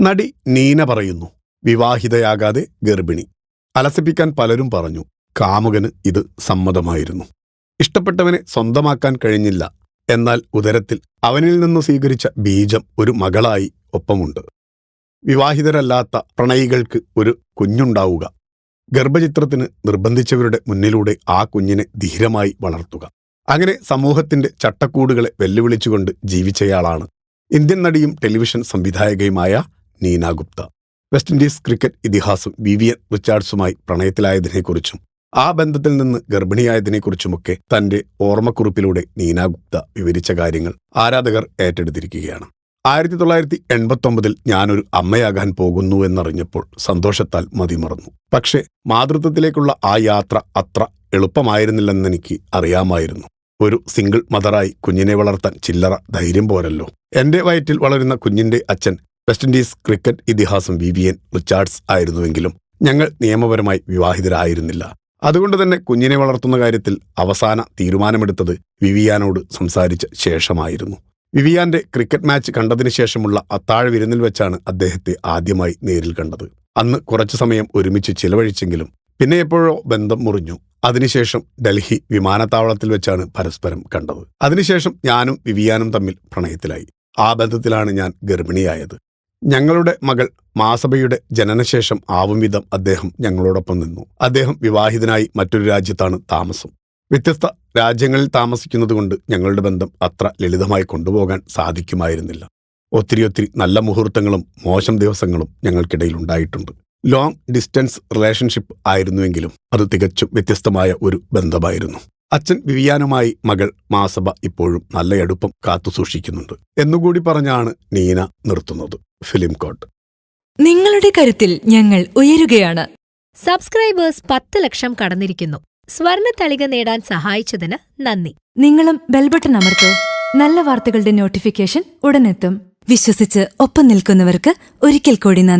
നടി നീന പറയുന്നു വിവാഹിതയാകാതെ ഗർഭിണി. അലസിപ്പിക്കാൻ പലരും പറഞ്ഞു കാമുകന് ഇത് സമ്മതമായിരുന്നു. ഇഷ്ടപ്പെട്ടവനെ സ്വന്തമാക്കാൻ കഴിഞ്ഞില്ല. എന്നാൽ ഉദരത്തിൽ അവനിൽ നിന്ന് സ്വീകരിച്ച ബീജം ഒരു മകളായി ഒപ്പമുണ്ട്. വിവാഹിതരല്ലാത്ത പ്രണയികൾക്ക് ഒരു കുഞ്ഞുണ്ടാവുക. ഗർഭചിത്രത്തിന് നിർബന്ധിച്ചവരുടെ മുന്നിലൂടെ ആ കുഞ്ഞിനെ ധീരമായി വളർത്തുക. അങ്ങനെ സമൂഹത്തിന്റെ ചട്ടക്കൂടുകളെ വെല്ലുവിളിച്ചുകൊണ്ട് ജീവിച്ചയാളാണ്. ഇന്ത്യൻ നടിയും television സംവിധായകയുമായ Neena Gupta. West Indies cricket ഇതിഹാസം വിവിയൻ റിച്ചാർഡ്സുമായി പ്രണയത്തിലായതിനെക്കുറിച്ചും ആ ബന്ധത്തിൽ നിന്ന് ഗർഭിണിയായതിനെക്കുറിച്ചുമൊക്കെ തന്റെ ഓർമ്മക്കുറിപ്പിലൂടെ നീന ഗുപ്ത വിവരിച്ച കാര്യങ്ങൾ ആരാധകർ ഏറ്റെടുത്തിരിക്കുകയാണ്. ആയിരത്തി തൊള്ളായിരത്തി എൺപത്തൊമ്പതിൽ ഞാനൊരു അമ്മയാകാൻ പോകുന്നു എന്നറിഞ്ഞപ്പോൾ സന്തോഷത്താൽ മതിമറന്നു. പക്ഷേ മാതൃത്വത്തിലേക്കുള്ള ആ യാത്ര അത്ര എളുപ്പമായിരുന്നില്ലെന്നെനിക്ക് അറിയാമായിരുന്നു. ഒരു സിംഗിൾ മദറായി കുഞ്ഞിനെ വളർത്താൻ ചില്ലറ ധൈര്യം പോരല്ലോ. എന്റെ വയറ്റിൽ വളരുന്ന കുഞ്ഞിന്റെ അച്ഛൻ വെസ്റ്റ് ഇൻഡീസ് ക്രിക്കറ്റ് ഇതിഹാസം വി വി എൻ റിച്ചാർഡ്സ് ആയിരുന്നുവെങ്കിലും ഞങ്ങൾ നിയമപരമായി വിവാഹിതരായിരുന്നില്ല. അതുകൊണ്ട് തന്നെ കുഞ്ഞിനെ വളർത്തുന്ന കാര്യത്തിൽ അവസാന തീരുമാനമെടുത്തത് വിവിയാനോട് സംസാരിച്ച ശേഷമായിരുന്നു. വിവിയാന്റെ ക്രിക്കറ്റ് മാച്ച് കണ്ടതിന് ശേഷമുള്ള അത്താഴ വിരുന്നിൽ വെച്ചാണ് അദ്ദേഹത്തെ ആദ്യമായി നേരിൽ കണ്ടത്. അന്ന് കുറച്ചു സമയം ഒരുമിച്ച് ചിലവഴിച്ചെങ്കിലും പിന്നെ എപ്പോഴോ ബന്ധം മുറിഞ്ഞു. അതിനുശേഷം ഡൽഹി വിമാനത്താവളത്തിൽ വെച്ചാണ് പരസ്പരം കണ്ടത്. അതിനുശേഷം ഞാനും വിവിയാനും തമ്മിൽ പ്രണയത്തിലായി. ആ ബന്ധത്തിലാണ് ഞാൻ ഗർഭിണിയായത്. ഞങ്ങളുടെ മകൾ മാസഭയുടെ ജനനശേഷം ആവും വിധം അദ്ദേഹം ഞങ്ങളോടൊപ്പം നിന്നു. അദ്ദേഹം വിവാഹിതനായി മറ്റൊരു രാജ്യത്താണ് താമസം. വ്യത്യസ്ത രാജ്യങ്ങളിൽ താമസിക്കുന്നതുകൊണ്ട് ഞങ്ങളുടെ ബന്ധം അത്ര ലളിതമായി കൊണ്ടുപോകാൻ സാധിക്കുമായിരുന്നില്ല. ഒത്തിരി ഒത്തിരി നല്ല മുഹൂർത്തങ്ങളും മോശം ദിവസങ്ങളും ഞങ്ങൾക്കിടയിൽ ഉണ്ടായിട്ടുണ്ട്. ലോങ് ഡിസ്റ്റൻസ് റിലേഷൻഷിപ്പ് ആയിരുന്നുവെങ്കിലും അത് തികച്ചും വ്യത്യസ്തമായ ഒരു ബന്ധമായിരുന്നു. അച്ഛൻ വിവിയാനുമായി മകൾ മാസബ ഇപ്പോഴും നല്ല അടുപ്പം കാത്തുസൂക്ഷിക്കുന്നുണ്ട് എന്നുകൂടി പറഞ്ഞാണ് നീന നിർത്തുന്നത് ഫിലിം കോട്ട്. നിങ്ങളുടെ കരുത്തിൽ ഞങ്ങൾ ഉയരുകയാണ്. സബ്സ്ക്രൈബേഴ്സ് പത്ത് ലക്ഷം കടന്നിരിക്കുന്നു. സ്വർണ തളിക നേടാൻ സഹായിച്ചതിന് നന്ദി. നിങ്ങളും ബെൽബട്ടൺ അമർത്തോ. നല്ല വാർത്തകളുടെ നോട്ടിഫിക്കേഷൻ ഉടനെത്തും. വിശ്വസിച്ച് ഒപ്പം നിൽക്കുന്നവർക്ക് ഒരിക്കൽ കൂടി നന്ദി.